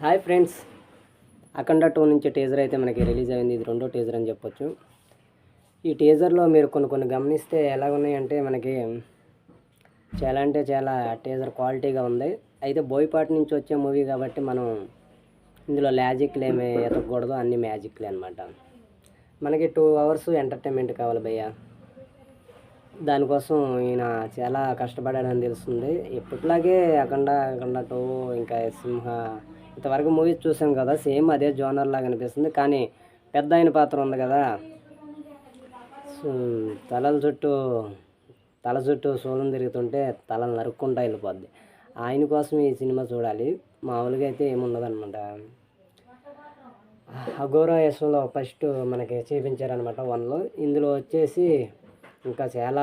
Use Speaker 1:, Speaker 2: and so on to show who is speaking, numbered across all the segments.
Speaker 1: Hi friends Akhanda two నుంచి teaser అయితే మనకి రిలీజ్ అయింది. ఇది రెండో టీజర్ అని చెప్పొచ్చు. ఈ టీజర్లో మీరు కొన్ని కొన్ని గమనిస్తే ఎలా ఉన్నాయంటే మనకి చాలా అంటే చాలా టీజర్ క్వాలిటీగా ఉంది. అయితే బోయపాటి నుంచి వచ్చే మూవీ కాబట్టి మనం ఇందులో లాజిక్లు ఏమి ఎతకూడదు అన్ని మ్యాజిక్లే అనమాట మనకి టూ అవర్స్ ఎంటర్టైన్మెంట్ కావాలి భయ్య. దానికోసం ఈయన చాలా కష్టపడాడని తెలుస్తుంది. ఇప్పట్లాగే అఖండ అఖండ టూ ఇంకా సింహ ఇంతవరకు మూవీస్ చూసాం కదా సేమ్ అదే జోనర్ లాగా అనిపిస్తుంది. కానీ పెద్ద ఆయన పాత్ర ఉంది కదా. సో, తలల చుట్టూ తల చుట్టూ శూలం తిరుగుతుంటే తలలు నరుక్కుంటా వెళ్ళిపోద్ది. ఆయన కోసం ఈ సినిమా చూడాలి. మామూలుగా అయితే ఏముండదన్నమాట. అఘోర యశ్వలో ఫస్ట్ మనకి చూపించారనమాట వన్లో. ఇందులో వచ్చేసి ఇంకా చాలా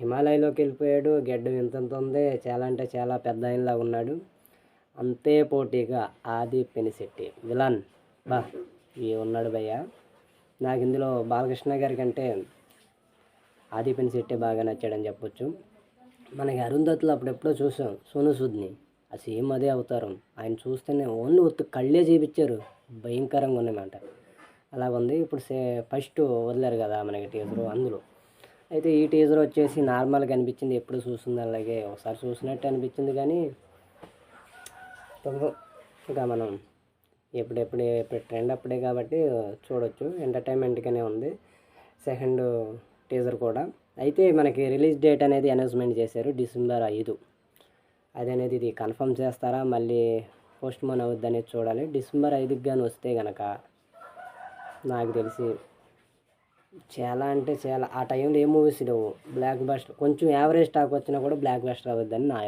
Speaker 1: హిమాలయలోకి వెళ్ళిపోయాడు. గెడ్డం ఇంతంత ఉంది. చాలా అంటే చాలా పెద్ద ఆయనలాగా ఉన్నాడు. అంతే పోటీగా ఆది పెనిశెట్టి. విలన్. బా ఈ ఉన్నాడు భయ్య. నాకు ఇందులో బాలకృష్ణ గారి కంటే ఆది పెనిశెట్టి బాగా నచ్చాడని చెప్పొచ్చు. మనకి అరుంధతులు అప్పుడెప్పుడో చూసాం. సోను సూద్ని. ఆ సేమ్ అదే అవతారం. ఆయన చూస్తేనే ఓన్లీ ఒత్తు కళ్ళే చూపించారు. భయంకరంగా ఉన్నాయన్నమాట అలా ఉంది. ఇప్పుడు సే ఫస్ట్ వదిలేరు కదా మనకి టీజరు అందులో. అయితే ఈ టీజర్ వచ్చేసి నార్మల్గా అనిపించింది. ఎప్పుడు చూస్తుంది. అలాగే ఒకసారి చూసినట్టు అనిపించింది కానీ తప్పదు. ఇంకా మనం ఎప్పుడెప్పుడు ఎప్పుడు ట్రెండ్ అప్పుడే కాబట్టి చూడొచ్చు. ఎంటర్టైన్మెంట్గానే ఉంది. సెకండ్ టీజర్ కూడా. అయితే మనకి రిలీజ్ డేట్ అనేది అనౌన్స్మెంట్ చేశారు డిసెంబర్ ఐదు. అది అనేది ఇది కన్ఫర్మ్ చేస్తారా? మళ్ళీ పోస్ట్ మోన్ అవుద్ది అనేది చూడాలి. డిసెంబర్ ఐదుకి కానీ వస్తే కనుక నాకు తెలిసి చాలా అంటే చాలా ఆ టైంలో ఏ మూవీస్ లేవు. బ్లాక్ బస్టర్ కొంచెం యావరేజ్ స్టాక్ వచ్చినా కూడా బ్లాక్ బస్టర్ అవుద్దని నా